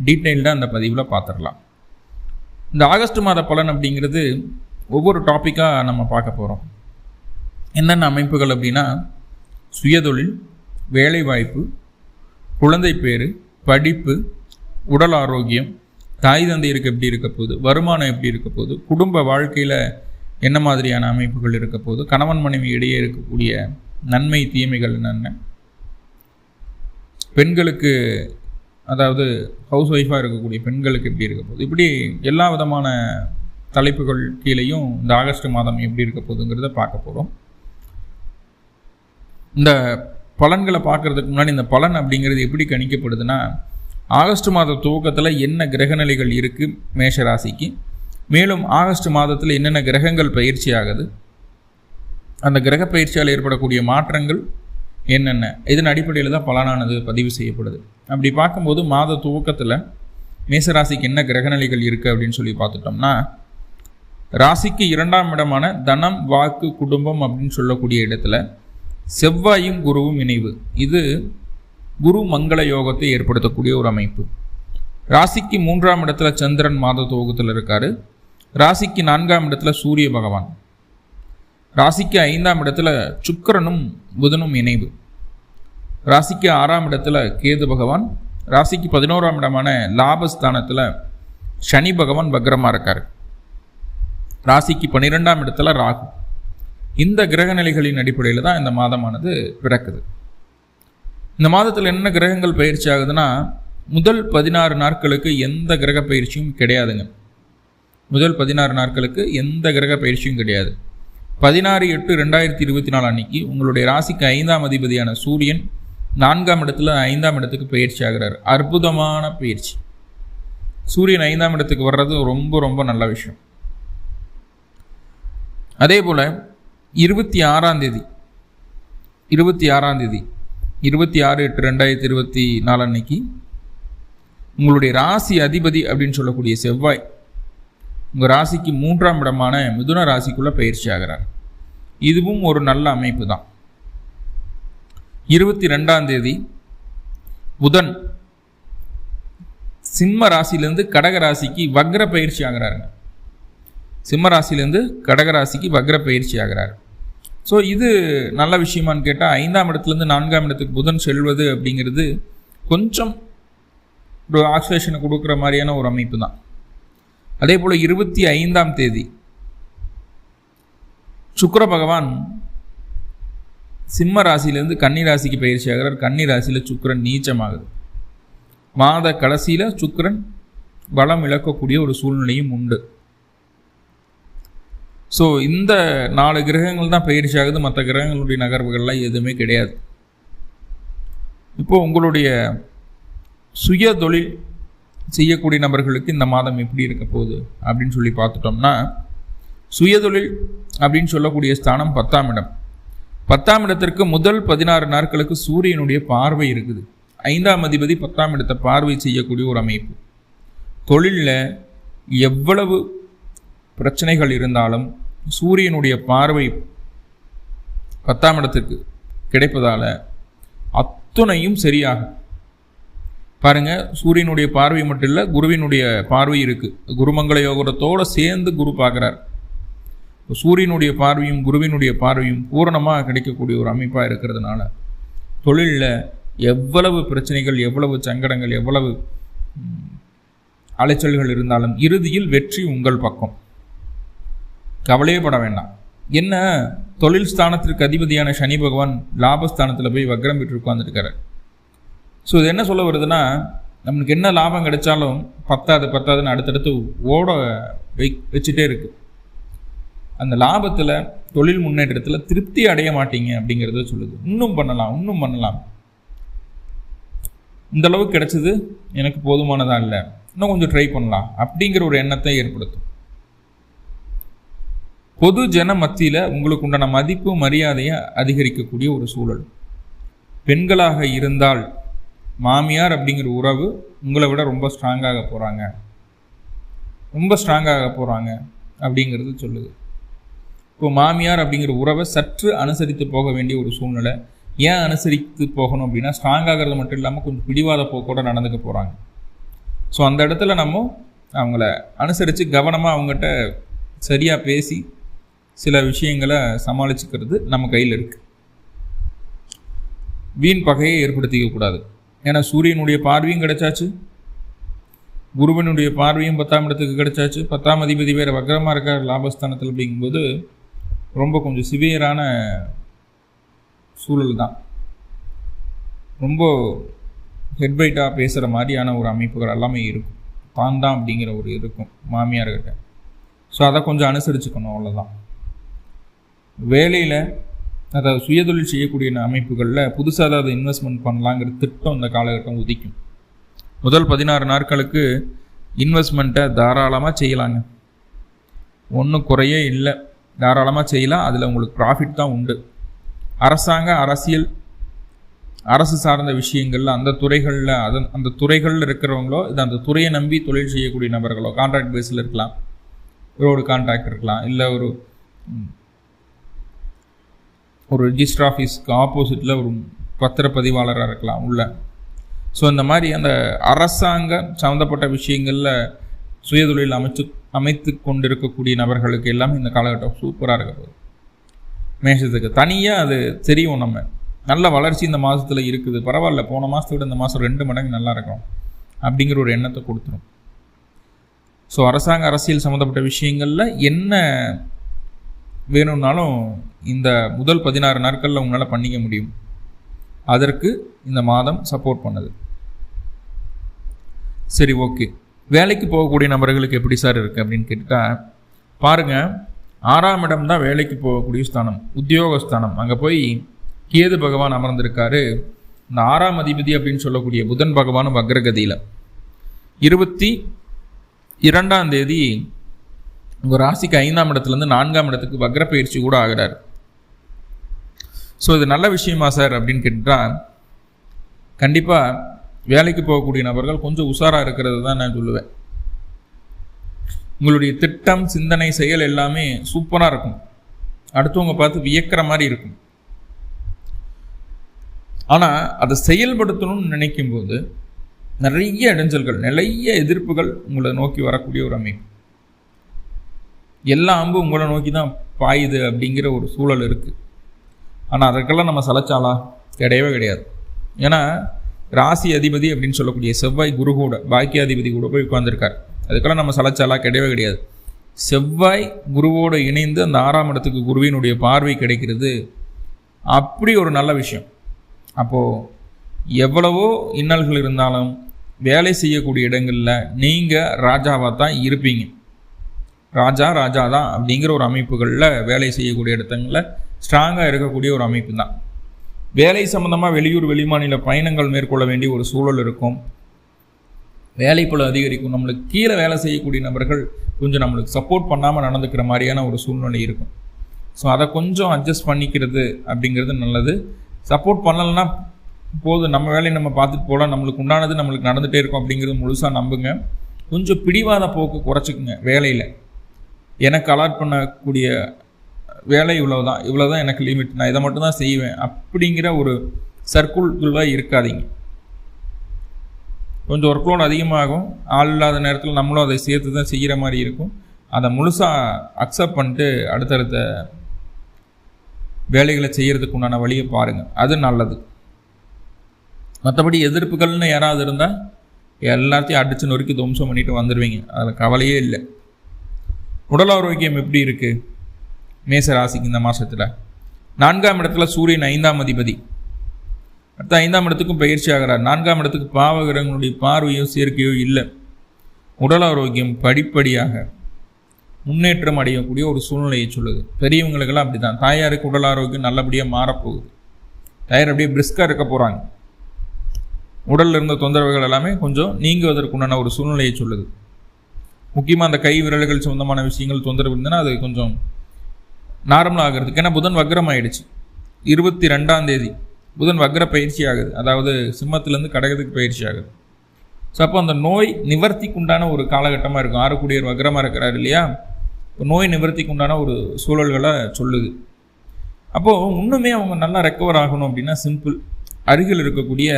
டீட்டெயில்டாக அந்த பதிவில் பார்த்துடலாம் இந்த ஆகஸ்ட் மாத பலன் அப்படிங்கிறது ஒவ்வொரு டாப்பிக்காக நம்ம பார்க்க போகிறோம் என்னென்ன அமைப்புகள் அப்படின்னா சுயதொழில் வேலைவாய்ப்பு குழந்தை பேர் படிப்பு உடல் ஆரோக்கியம் தாய் தந்தையருக்கு எப்படி இருக்க போகுது வருமானம் எப்படி இருக்க போகுது குடும்ப வாழ்க்கையில் என்ன மாதிரியான அமைப்புகள் இருக்க போகுது கணவன் மனைவி இடையே இருக்கக்கூடிய நன்மை தீமைகள் என்னென்ன பெண்களுக்கு அதாவது ஹவுஸ் ஒய்ஃபாக இருக்கக்கூடிய பெண்களுக்கு எப்படி இருக்க போகுது? இப்படி எல்லா விதமான தலைப்புகள் கீழேயும் இந்த ஆகஸ்ட் மாதம் எப்படி இருக்க போகுதுங்கிறத பார்க்க போகிறோம் இந்த பலன்களை பார்க்குறதுக்கு முன்னாடி இந்த பலன் அப்படிங்கிறது எப்படி கணிக்கப்படுதுன்னா ஆகஸ்ட் மாத துவக்கத்தில் என்ன கிரகநிலைகள் இருக்குது மேஷ ராசிக்கு மேலும் ஆகஸ்ட் மாதத்தில் என்னென்ன கிரகங்கள் பயிற்சி ஆகுது? அந்த கிரக பயிற்சியால் ஏற்படக்கூடிய மாற்றங்கள் என்னென்ன? இதன் அடிப்படையில் தான் பலனானது பதிவு செய்யப்படுது. அப்படி பார்க்கும்போது மாத துவக்கத்தில் மேசராசிக்கு என்ன கிரகநிலைகள் இருக்குது அப்படின்னு சொல்லி பார்த்துட்டோம்னா ராசிக்கு இரண்டாம் இடமான தனம் வாக்கு குடும்பம் அப்படின்னு சொல்லக்கூடிய இடத்துல செவ்வாயும் குருவும் இணைவு. இது குரு மங்கள யோகத்தை ஏற்படுத்தக்கூடிய ஒரு அமைப்பு. ராசிக்கு மூன்றாம் இடத்துல சந்திரன் மாத துவக்கத்தில் இருக்காரு. ராசிக்கு நான்காம் இடத்துல சூரிய பகவான். ராசிக்கு ஐந்தாம் இடத்துல சுக்கரனும் புதனும் இணைவு. ராசிக்கு ஆறாம் இடத்துல கேது பகவான் ராசிக்கு பதினோராம் இடமான லாபஸ்தானத்தில் சனி பகவான் பக்ரமாக இருக்கார். ராசிக்கு பன்னிரெண்டாம் இடத்துல ராகு. இந்த கிரகநிலைகளின் அடிப்படையில் தான் இந்த மாதமானது பிறக்குது. இந்த மாதத்தில் என்ன கிரகங்கள் பயிற்சி ஆகுதுன்னா முதல் பதினாறு நாட்களுக்கு எந்த கிரக பயிற்சியும் கிடையாதுங்க. முதல் பதினாறு நாட்களுக்கு எந்த கிரக பயிற்சியும் கிடையாது. பதினாறு எட்டு ரெண்டாயிரத்தி இருபத்தி நாலு அன்னைக்கு உங்களுடைய ராசிக்கு ஐந்தாம் அதிபதியான சூரியன் நான்காம் இடத்துல ஐந்தாம் இடத்துக்கு பயிற்சி ஆகிறார். அற்புதமான பயிற்சி. சூரியன் ஐந்தாம் இடத்துக்கு வர்றது ரொம்ப ரொம்ப நல்ல விஷயம். அதே போல் இருபத்தி ஆறாம் தேதி இருபத்தி ஆறாம் தேதி இருபத்தி ஆறு எட்டு ரெண்டாயிரத்தி இருபத்தி நாலு அன்னைக்கு உங்களுடைய ராசி அதிபதி அப்படின்னு சொல்லக்கூடிய செவ்வாய் உங்கள் ராசிக்கு மூன்றாம் இடமான மிதுன ராசிக்குள்ளே பயிற்சி ஆகிறார். இதுவும் ஒரு நல்ல அமைப்பு தான். இருபத்தி ரெண்டாம் தேதி புதன் சிம்ம ராசியிலேருந்து கடக ராசிக்கு வக்ர பயிற்சி ஆகிறாருங்க சிம்ம ராசியிலேருந்து கடக ராசிக்கு வக்ர பயிற்சி ஆகிறார். ஸோ இது நல்ல விஷயமான்னு கேட்டால் ஐந்தாம் இடத்துலேருந்து நான்காம் இடத்துக்கு புதன் செல்வது அப்படிங்கிறது கொஞ்சம் ஒரு ஆக்சிலேஷனை கொடுக்குற மாதிரியான ஒரு அமைப்பு தான். அதே போல் இருபத்தி ஐந்தாம் தேதி சுக்கர பகவான் சிம்ம ராசியிலேருந்து கன்னி ராசிக்கு பயிற்சி ஆகிறார் கன்னி ராசியில் சுக்கரன் நீச்சமாகுது. மாத கடைசியில் சுக்கரன் பலம் இழக்கக்கூடிய ஒரு சூழ்நிலையும் உண்டு. ஸோ இந்த நாலு கிரகங்கள் தான் பயிற்சி ஆகுது மற்ற கிரகங்களுடைய நகர்வுகள்லாம் எதுவுமே கிடையாது. இப்போது உங்களுடைய சுய தொழில் செய்யக்கூடிய நபர்களுக்கு இந்த மாதம் எப்படி இருக்க போகுது? அப்படின்னு சொல்லி பார்த்துட்டோம்னா சுயதொழில் அப்படின்னு சொல்லக்கூடிய ஸ்தானம் பத்தாம் இடம். பத்தாம் இடத்திற்கு முதல் பதினாறு நாட்களுக்கு சூரியனுடைய பார்வை இருக்குது. ஐந்தாம் அதிபதி பத்தாம் இடத்தை பார்வை செய்யக்கூடிய ஒரு அமைப்பு. தொழிலில் எவ்வளவு பிரச்சனைகள் இருந்தாலும் சூரியனுடைய பார்வை பத்தாம் இடத்துக்கு கிடைப்பதால் அத்துணையும் சரியாகும். பாருங்க சூரியனுடைய பார்வை மட்டும் இல்லை குருவினுடைய பார்வை இருக்குது குருமங்கள யோகத்தோடு சேர்ந்து குரு பார்க்குறார். சூரியனுடைய பார்வையும் குருவினுடைய பார்வையும் பூரணமாக கிடைக்கக்கூடிய ஒரு அமைப்பாக இருக்கிறதுனால தொழிலில் எவ்வளவு பிரச்சனைகள் எவ்வளவு சங்கடங்கள் எவ்வளவு அலைச்சல்கள் இருந்தாலும் இறுதியில் வெற்றி உங்கள் பக்கம். கவலையே பட வேண்டாம். என்ன? தொழில் ஸ்தானத்திற்கு அதிபதியான சனி பகவான் லாபஸ்தானத்தில் போய் வக்ரம் பெற்று உட்காந்துருக்காரு ஸோ இது என்ன சொல்ல வருதுன்னா நம்மளுக்கு என்ன லாபம் கிடைச்சாலும் பத்தாது பத்தாதுன்னு அடுத்தடுத்து ஓட வை வச்சுட்டே இருக்குது அந்த லாபத்தில் தொழில் முன்னேற்றத்தில் திருப்தி அடைய மாட்டீங்க அப்படிங்கிறத சொல்லுது. இன்னும் பண்ணலாம் இன்னும் பண்ணலாம். இந்த அளவுக்கு கிடைச்சது எனக்கு போதுமானதா இல்லை. இன்னும் கொஞ்சம் ட்ரை பண்ணலாம் அப்படிங்கிற ஒரு எண்ணத்தை ஏற்படுத்தும். பொது ஜன மத்தியில் உங்களுக்கு உண்டான மதிப்பு மரியாதையை அதிகரிக்கக்கூடிய ஒரு சூழல். பெண்களாக இருந்தால் மாமியார் அப்படிங்கிற உறவு உங்களை விட ரொம்ப ஸ்ட்ராங்காக போகிறாங்க ரொம்ப ஸ்ட்ராங்காக போகிறாங்க அப்படிங்கிறது சொல்லுது. இப்போ மாமியார் அப்படிங்கிற உறவை சற்று அனுசரித்து போக வேண்டிய ஒரு சூழ்நிலை. ஏன் அனுசரித்து போகணும் அப்படின்னா ஸ்ட்ராங்காகிறது மட்டும் இல்லாமல் கொஞ்சம் பிடிவாத போக்கோட நடந்துக்க போகிறாங்க ஸோ அந்த இடத்துல நம்ம அவங்கள அனுசரித்து கவனமாக அவங்ககிட்ட சரியாக பேசி சில விஷயங்களை சமாளிச்சுக்கிறது நம்ம கையில் இருக்குது வீண் பகையை ஏற்படுத்திக்க கூடாது. ஏன்னா சூரியனுடைய பார்வையும் கிடைச்சாச்சு. குருவனுடைய பார்வையும் பத்தாம் இடத்துக்கு கிடைச்சாச்சு. பத்தாம் அதிபதி வேறு வக்கரமாக இருக்கார் லாபஸ்தானத்தில் அப்படிங்கும்போது ரொம்ப கொஞ்சம் சிவியரான சூழல் தான். ரொம்ப ஹெட்வைட்டாக பேசுகிற மாதிரியான ஒரு அமைப்புகள் எல்லாமே இருக்கும். தான் தான் அப்படிங்கிற ஒரு இருக்கும் மாமியார்கிட்ட. ஸோ அதை கொஞ்சம் அனுசரிச்சுக்கணும் அவ்வளோதான் வேலையில் அதாவது சுயதொழில் செய்யக்கூடிய அமைப்புகளில் புதுசாக அதாவது இன்வெஸ்ட்மெண்ட் பண்ணலாங்கிற திட்டம் இந்த காலகட்டம் உதிக்கும். முதல் பதினாறு நாட்களுக்கு இன்வெஸ்ட்மெண்ட்டை தாராளமாக செய்யலாங்க. ஒன்றும் குறையே இல்லை. தாராளமாக செய்யலாம். அதில் உங்களுக்கு ப்ராஃபிட் தான் உண்டு. அரசாங்க அரசியல் அரசு சார்ந்த விஷயங்களில் அந்த துறைகளில் அதன் அந்த துறைகளில் இருக்கிறவங்களோ இது அந்த துறையை நம்பி தொழில் செய்யக்கூடிய நபர்களோ கான்ட்ராக்ட் பேஸில் இருக்கலாம். ரோடு கான்ட்ராக்ட் இருக்கலாம். இல்லை ஒரு ஒரு ரிஜிஸ்டர் ஆஃபீஸ்க்கு ஆப்போசிட்டில் ஒரு பத்திரப்பதிவாளராக இருக்கலாம் உள்ள. ஸோ இந்த மாதிரி அந்த அரசாங்கம் சம்மந்தப்பட்ட விஷயங்களில் சுயதொழில் அமைச்சு அமைத்து கொண்டிருக்கக்கூடிய நபர்களுக்கு எல்லாமே இந்த காலகட்டம் சூப்பராக இருக்க போகுது. மேஷத்துக்கு தனியாக அது தெரியும் நம்ம. நல்ல வளர்ச்சி இந்த மாதத்தில் இருக்குது. பரவாயில்ல போன மாதத்தை விட இந்த மாதம் ரெண்டு மடங்கு நல்லா இருக்கும் அப்படிங்கிற ஒரு எண்ணத்தை கொடுத்துரும். ஸோ அரசாங்க அரசியல் சம்மந்தப்பட்ட விஷயங்களில் என்ன வேணும்னாலும் இந்த முதல் பதினாறு நாட்களில் உங்களால் பண்ணிக்க முடியும். அதற்கு இந்த மாதம் சப்போர்ட் பண்ணுது. சரி ஓகே வேலைக்கு போகக்கூடிய நபர்களுக்கு எப்படி சார் இருக்குது அப்படின்னு கேட்டால் பாருங்கள் ஆறாம் இடம் தான் வேலைக்கு போகக்கூடிய ஸ்தானம் உத்தியோகஸ்தானம் அங்கே போய் கேது பகவான் அமர்ந்திருக்காரு. இந்த ஆறாம் அதிபதி அப்படின்னு சொல்லக்கூடிய புதன் பகவான் வக்ரகதியில். இருபத்தி இரண்டாம் தேதி உங்கள் ராசிக்கு ஐந்தாம் இடத்துலேருந்து நான்காம் இடத்துக்கு வக்ர பயிற்சி கூட ஆகிறார். ஸோ இது நல்ல விஷயமா சார் அப்படின்னு கேட்டால் கண்டிப்பாக வேலைக்கு போகக்கூடிய நபர்கள் கொஞ்சம் உஷாராக இருக்கிறது தான் நான் சொல்லுவேன். உங்களுடைய திட்டம் சிந்தனை செயல் எல்லாமே சூப்பராக இருக்கும். அடுத்தவங்க பார்த்து வியக்கிற மாதிரி இருக்கும். ஆனால் அதை செயல்படுத்தணும்னு நினைக்கும் போது நிறைய இடைஞ்சல்கள் நிறைய எதிர்ப்புகள் உங்களை நோக்கி வரக்கூடிய ஒரு அமைப்பு. எல்லா அம்பு உங்களை நோக்கி தான் பாயுது அப்படிங்கிற ஒரு சூழல் இருக்குது ஆனால் அதற்கெல்லாம் நம்ம சலைச்சாலா கிடையவே கிடையாது. ஏன்னா ராசி அதிபதி அப்படின்னு சொல்லக்கூடிய செவ்வாய் குரு கூட பாக்கியாதிபதி கூட போய் உட்காந்துருக்கார் அதுக்கெல்லாம் நம்ம சலைச்சாலா கிடையவே கிடையாது. செவ்வாய் குருவோடு இணைந்து அந்த ஆறாம் இடத்துக்கு குருவினுடைய பார்வை கிடைக்கிறது. அப்படி ஒரு நல்ல விஷயம். அப்போது எவ்வளவோ இன்னல்கள் இருந்தாலும் வேலை செய்யக்கூடிய இடங்களில் நீங்கள் ராஜாவாக தான் இருப்பீங்க. ராஜா ராஜா தான் அப்படிங்கிற ஒரு அமைப்புகளில் வேலை செய்யக்கூடிய இடத்துங்களில் ஸ்ட்ராங்காக இருக்கக்கூடிய ஒரு அமைப்பு தான். வேலை சம்மந்தமாக வெளியூர் வெளிமாநில பயணங்கள் மேற்கொள்ள வேண்டிய ஒரு சூழல் இருக்கும். வேலைப்பொழு அதிகரிக்கும். நம்மளுக்கு கீழே வேலை செய்யக்கூடிய நபர்கள் கொஞ்சம் நம்மளுக்கு சப்போர்ட் பண்ணாமல் நடந்துக்கிற மாதிரியான ஒரு சூழ்நிலை இருக்கும். ஸோ அதை கொஞ்சம் அட்ஜஸ்ட் பண்ணிக்கிறது அப்படிங்கிறது நல்லது. சப்போர்ட் பண்ணலைன்னா போதும் நம்ம வேலையை நம்ம பார்த்துட்டு போகலாம். நம்மளுக்கு உண்டானது நம்மளுக்கு நடந்துகிட்டே இருக்கும் அப்படிங்கிறது முழுசாக நம்புங்க. கொஞ்சம் பிடிவாத போக்கு குறைச்சிக்குங்க வேலையில். எனக்கு அலாட் பண்ணக்கூடிய வேலை இவ்வளோ தான் இவ்வளோ தான் எனக்கு லிமிட் நான் இதை மட்டும் தான் செய்வேன் அப்படிங்கிற ஒரு சர்க்குள்குள்ளே இருக்காதீங்க. கொஞ்சம் ஒர்க் லோட் அதிகமாகும் ஆள் இல்லாத நேரத்தில் நம்மளும் அதை சேர்த்து தான் செய்கிற மாதிரி இருக்கும். அதை முழுசாக அக்செப்ட் பண்ணிட்டு அடுத்தடுத்த வேலைகளை செய்கிறதுக்கு உண்டான வழியை பாருங்கள் அது நல்லது. மற்றபடி எதிர்ப்புகள்னு யாராவது இருந்தால் எல்லாத்தையும் அடித்து நொறுக்கி துவம்சம் பண்ணிட்டு வந்துடுவீங்க அதில் கவலையே இல்லை. உடல் ஆரோக்கியம் எப்படி இருக்குது மேச ராசிக்கு இந்த மாதத்தில் நான்காம் இடத்துல சூரியன் ஐந்தாம் அதிபதி. அடுத்த ஐந்தாம் இடத்துக்கும் பயிற்சி ஆகிறார். நான்காம் இடத்துக்கு பாவகிரகங்களுடைய பார்வையோ சேர்க்கையோ இல்லை. உடல் ஆரோக்கியம் படிப்படியாக முன்னேற்றம் அடையக்கூடிய ஒரு சூழ்நிலையை சொல்லுது. பெரியவங்களுக்கெல்லாம் அப்படி தான் தாயாருக்கு உடல் ஆரோக்கியம் நல்லபடியாக மாறப்போகுது. தாயார் அப்படியே பிரிஸ்காக இருக்க போகிறாங்க உடலில் இருந்த தொந்தரவுகள் எல்லாமே கொஞ்சம் நீங்குவதற்குண்டான ஒரு சூழ்நிலையை சொல்லுது. முக்கியமாக அந்த கை விரல்கள் சொந்தமான விஷயங்கள் தொந்தரவு இருந்ததுன்னா அது கொஞ்சம் நார்மல் ஆகிறதுக்கு ஏன்னா புதன் வக்ரம் ஆயிடுச்சு இருபத்தி ரெண்டாம் தேதி. புதன் வக்ர பயிற்சி ஆகுது. அதாவது சிம்மத்திலேருந்து கடகத்துக்கு பயிற்சி ஆகுது. ஸோ அப்போ அந்த நோய் நிவர்த்திக்கு உண்டான ஒரு காலகட்டமாக இருக்கும். ஆறுக்குடியர் வக்ரமாக இருக்கிறார் இல்லையா? இப்போ நோய் நிவர்த்திக்கு உண்டான ஒரு சூழல்களை சொல்லுது. அப்போது இன்னுமே அவங்க நல்லா ரெக்கவர் ஆகணும் அப்படின்னா சிம்பிள் அருகில் இருக்கக்கூடிய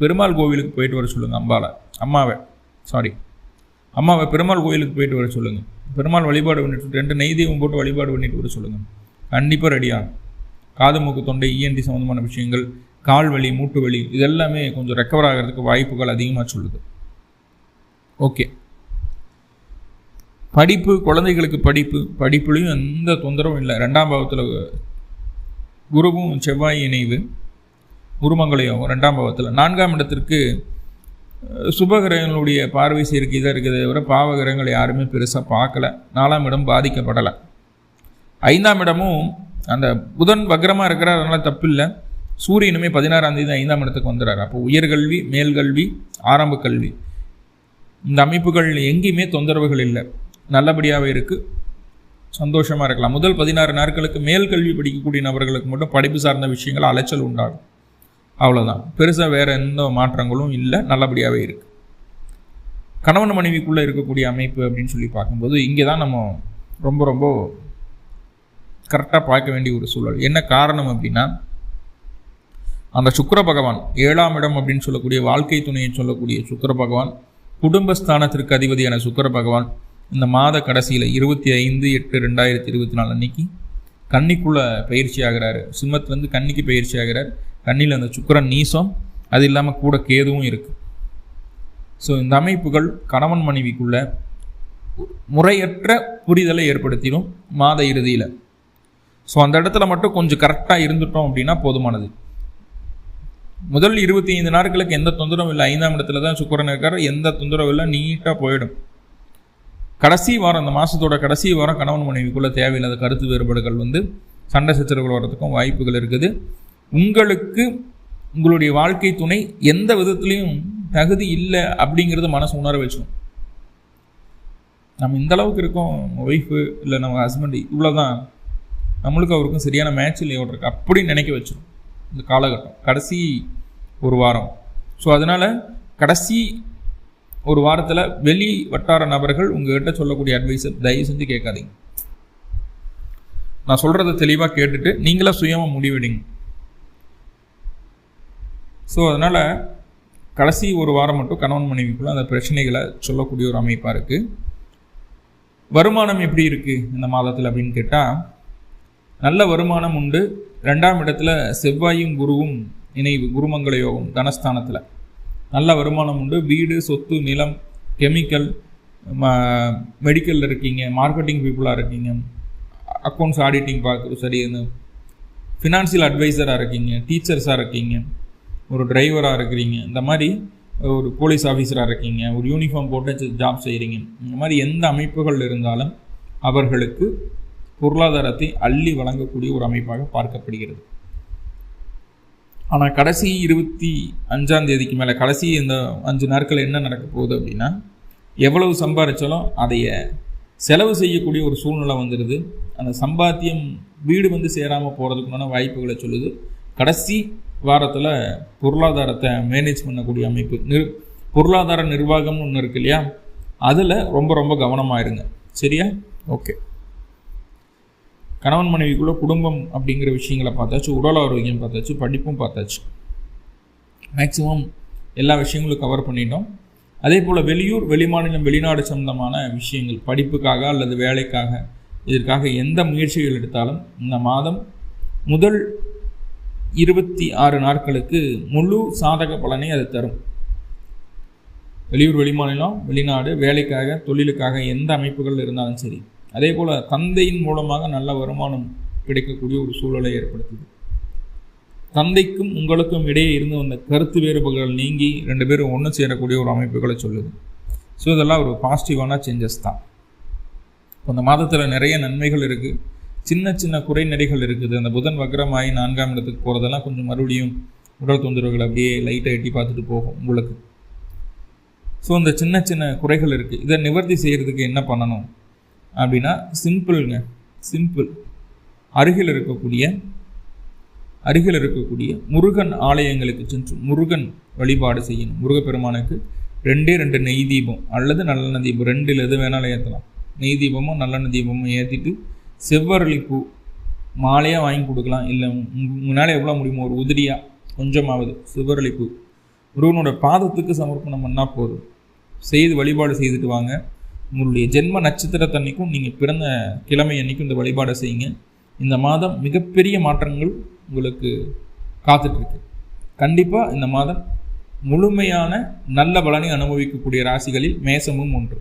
பெருமாள் கோவிலுக்கு போயிட்டு வர சொல்லுங்கள் அம்பாவை அம்மாவை. சாரி அம்மாவை பெருமாள் கோயிலுக்கு போயிட்டு வர சொல்லுங்கள் பெருமாள் வழிபாடு பண்ணிட்டு ரெண்டு நெய் தெய்வம் போட்டு வழிபாடு பண்ணிட்டு வர சொல்லுங்கள் கண்டிப்பாக ரெடியாகும் காது மூக்கு தொண்டை இஎன்டி சம்மந்தமான விஷயங்கள் கால் வலி மூட்டு வலி இதெல்லாமே கொஞ்சம் ரெக்கவர் ஆகிறதுக்கு வாய்ப்புகள் அதிகமாக சொல்லுது. ஓகே படிப்பு குழந்தைகளுக்கு படிப்பு படிப்புலையும் எந்த தொந்தரவும் இல்லை. ரெண்டாம் பாவத்தில் குருவும் செவ்வாய் இணைவு குருமங்களையும் ரெண்டாம் பாவத்தில். நான்காம் இடத்திற்கு சுபகிரகங்களுடைய பார்வை சேர்க்கை இதாக இருக்கிறத தவிர பாவகிரகங்கள் யாருமே பெருசாக பார்க்கல. நாலாம் இடம் பாதிக்கப்படலை. ஐந்தாம் இடமும் அந்த புதன் வக்ரமாக இருக்கிறார் அதனால் தப்பு இல்லை சூரியனுமே பதினாறாம் தேதி ஐந்தாம் இடத்துக்கு வந்துடுறார். அப்போ உயர்கல்வி மேல்கல்வி ஆரம்ப கல்வி. இந்த அமைப்புகள் எங்கேயுமே தொந்தரவுகள் இல்லை. நல்லபடியாகவே இருக்குது சந்தோஷமாக இருக்கலாம். முதல் பதினாறு நாட்களுக்கு மேல் கல்வி படிக்கக்கூடிய நபர்களுக்கு மட்டும் படிப்பு சார்ந்த விஷயங்கள் அலைச்சல் உண்டாகும். அவ்வளோதான் பெருசாக வேறு எந்த மாற்றங்களும் இல்லை நல்லபடியாகவே இருக்குது கணவன் மனைவிக்குள்ளே இருக்கக்கூடிய அமைப்பு அப்படின்னு சொல்லி பார்க்கும்போது இங்கே தான் நம்ம ரொம்ப ரொம்ப கரெக்டாக பார்க்க வேண்டிய ஒரு சூழல். என்ன காரணம் அப்படின்னா அந்த சுக்கர பகவான் ஏழாம் இடம் அப்படின்னு சொல்லக்கூடிய வாழ்க்கை துணையை சொல்லக்கூடிய சுக்கர பகவான் குடும்பஸ்தானத்திற்கு அதிபதியான சுக்கர பகவான் இந்த மாத கடைசியில் இருபத்தி ஐந்து எட்டு ரெண்டாயிரத்தி இருபத்தி நாலு அன்னைக்கு கன்னிக்குள்ளே பயிற்சி ஆகிறாரு. சிம்மத்துலேருந்து கன்னிக்கு பயிற்சி ஆகிறார். கண்ணியில் அந்த சுக்கரன் நீசம் அது இல்லாமல் கூட கேதுவும் இருக்குது ஸோ இந்த அமைப்புகள் கணவன் மனைவிக்குள்ள முறையற்ற புரிதலை ஏற்படுத்திடும் மாத இறுதியில். ஸோ அந்த இடத்துல மட்டும் கொஞ்சம் கரெக்டாக இருந்துட்டோம் அப்படின்னா போதுமானது. முதல் இருபத்தி ஐந்து நாட்களுக்கு எந்த தொந்தரவும் இல்லை. ஐந்தாம் இடத்துல தான் சுக்கரன் இருக்கார். எந்த தொந்தரவும் இல்லை. நீட்டாக போயிடும். கடைசி வாரம் அந்த மாதத்தோட கடைசி வாரம் கணவன் மனைவிக்குள்ளே தேவையில்லாத கருத்து வேறுபாடுகள் வந்து சண்டை சச்சரவுகள் வர்றதுக்கும் வாய்ப்புகள் இருக்குது. உங்களுக்கு உங்களுடைய வாழ்க்கை துணை எந்த விதத்துலேயும் தகுதி இல்லை அப்படிங்கிறது மனசு உணர வச்சோம் நம்ம இந்த அளவுக்கு இருக்கோம் ஒய்ஃபு இல்லை நம்ம ஹஸ்பண்ட் இவ்வளோதான் நம்மளுக்கு அவருக்கும் சரியான மேட்ச் இல்லை இருக்கு. அப்படின்னு நினைக்க வச்சோம் இந்த காலகட்டம் கடைசி ஒரு வாரம். ஸோ அதனால் கடைசி ஒரு வாரத்தில் வெளி வட்டார நபர்கள் உங்ககிட்ட சொல்லக்கூடிய அட்வைஸை தயவு செஞ்சு கேட்காதீங்க. நான் சொல்கிறத தெளிவாக கேட்டுட்டு நீங்களாக சுயமாக முடிவெடுங்க. ஸோ அதனால் கடைசி ஒரு வாரம் மட்டும் கணவன் மனைவிக்குள்ள அந்த பிரச்சனைகளை சொல்லக்கூடிய ஒரு அமைப்பாக இருக்குது வருமானம் எப்படி இருக்குது இந்த மாதத்தில் அப்படின்னு கேட்டால் நல்ல வருமானம் உண்டு. ரெண்டாம் இடத்துல செவ்வாயும் குருவும் இணைவு குருமங்கள யோகம் தனஸ்தானத்தில். நல்ல வருமானம் உண்டு. வீடு சொத்து நிலம் கெமிக்கல் மெடிக்கலில் இருக்கீங்க மார்க்கெட்டிங் பீப்புளாக இருக்கீங்க அக்கௌண்ட்ஸ் ஆடிட்டிங் பார்க்குறது சரி இந்த ஃபினான்சியல் அட்வைசராக இருக்கீங்க டீச்சர்ஸாக இருக்கீங்க ஒரு டிரைவராக இருக்கிறீங்க இந்த மாதிரி ஒரு போலீஸ் ஆஃபீஸராக இருக்கீங்க ஒரு யூனிஃபார்ம் போட்டு ஜாப் செய்கிறீங்க இந்த மாதிரி எந்த அமைப்புகள் இருந்தாலும் அவர்களுக்கு பொருளாதாரத்தை அள்ளி வழங்கக்கூடிய ஒரு அமைப்பாக பார்க்கப்படுகிறது. ஆனால் கடைசி இருபத்தி அஞ்சாம் தேதிக்கு மேலே கடைசி இந்த அஞ்சு நாட்கள் என்ன நடக்க போகுது அப்படின்னா எவ்வளவு சம்பாதிச்சாலும் அதைய செலவு செய்யக்கூடிய ஒரு சூழ்நிலை வந்துடுது அந்த சம்பாத்தியம் வீடு வந்து சேராமல் போகிறதுக்குண்டான வாய்ப்புகளை சொல்லுது. கடைசி வாரத்தில் பொருளாதாரத்தை மேனேஜ் பண்ணக்கூடிய அமைப்பு நிர் பொருளாதார நிர்வாகம்னு ஒன்று இருக்கு இல்லையா? அதில் ரொம்ப ரொம்ப கவனமாக இருங்க. சரியா? ஓகே கணவன் மனைவிக்குள்ளே குடும்பம் அப்படிங்கிற விஷயங்களை பார்த்தாச்சு உடல் ஆரோக்கியம் பார்த்தாச்சு படிப்பும் பார்த்தாச்சு. மேக்ஸிமம் எல்லா விஷயங்களும் கவர் பண்ணிட்டோம். அதே போல் வெளியூர் வெளிமாநிலம் வெளிநாடு சம்பந்தமான விஷயங்கள் படிப்புக்காக அல்லது வேலைக்காக இதற்காக எந்த முயற்சிகள் எடுத்தாலும் இந்த மாதம் முதல் இருபத்தி ஆறு நாட்களுக்கு முழு சாதக பலனை அது தரும். வெளியூர் வெளிமாநிலம் வெளிநாடு வேலைக்காக தொழிலுக்காக எந்த அமைப்புகள் இருந்தாலும் சரி. அதே போல் தந்தையின் மூலமாக நல்ல வருமானம் கிடைக்கக்கூடிய ஒரு சூழலை ஏற்படுத்துது. தந்தைக்கும் உங்களுக்கும் இடையே இருந்து வந்த கருத்து வேறுபாடுகள் நீங்கி ரெண்டு பேரும் ஒன்று சேரக்கூடிய ஒரு அமைப்புகளை சொல்லுது. ஸோ இதெல்லாம் ஒரு பாசிட்டிவான சேஞ்சஸ் தான். அந்த மாதத்தில் நிறைய நன்மைகள் இருக்குது சின்ன சின்ன குறைநடைகள் இருக்குது. அந்த புதன் வக்ரமாகி நான்காம் இடத்துக்கு போகிறதெல்லாம் கொஞ்சம் மறுபடியும் உடல் தொந்தரவுகள் அப்படியே லைட்டாக எட்டி பார்த்துட்டு போகும் உங்களுக்கு. ஸோ இந்த சின்ன சின்ன குறைகள் இருக்குது இதை நிவர்த்தி செய்கிறதுக்கு என்ன பண்ணணும்? அப்படின்னா சிம்பிள்ங்க. சிம்பிள். அருகில் இருக்கக்கூடிய அருகில் இருக்கக்கூடிய முருகன் ஆலயங்களுக்கு சென்று முருகன் வழிபாடு செய்யணும். முருகப்பெருமானுக்கு ரெண்டே ரெண்டு நெய் தீபம் அல்லது நல்லெண்ண தீபம். ரெண்டில் எது வேணாலும் ஏற்றலாம் நெய் தீபமும் நல்லெண்ண தீபமும் ஏற்றிட்டு செவ்வரளி பூ மாலையாக வாங்கி கொடுக்கலாம். இல்லை முன்னால் எவ்வளோ முடியுமோ ஒரு உதிரியாக கொஞ்சமாவது செவ்வரளி பூ. முருகனோட பாதத்துக்கு சமர்ப்பணம் பண்ணால் போதும். செய்து வழிபாடு செய்துட்டு வாங்க. உங்களுடைய ஜென்ம நட்சத்திரத்தன்னைக்கும் நீங்கள் பிறந்த கிழமை அன்னைக்கும் இந்த வழிபாடை செய்யுங்க. இந்த மாதம் மிகப்பெரிய மாற்றங்கள் உங்களுக்கு காத்துட்ருக்கு. கண்டிப்பாக இந்த மாதம் முழுமையான நல்ல பலனை அனுபவிக்கக்கூடிய ராசிகளில் மேசமும் ஒன்று.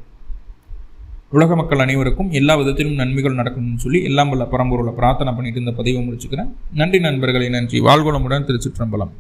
உலக மக்கள் அனைவருக்கும் எல்லா விதத்திலும் நன்மைகள் நடக்கணும்னு சொல்லி எல்லாம் வல்ல பரம்பொருளை பிரார்த்தனை பண்ணிட்டு இந்த பதிவை முடிச்சுக்கிறேன். நன்றி நண்பர்களை நன்றி. வாழ்வளமுடன் திருச்சிற்றம்பலம்.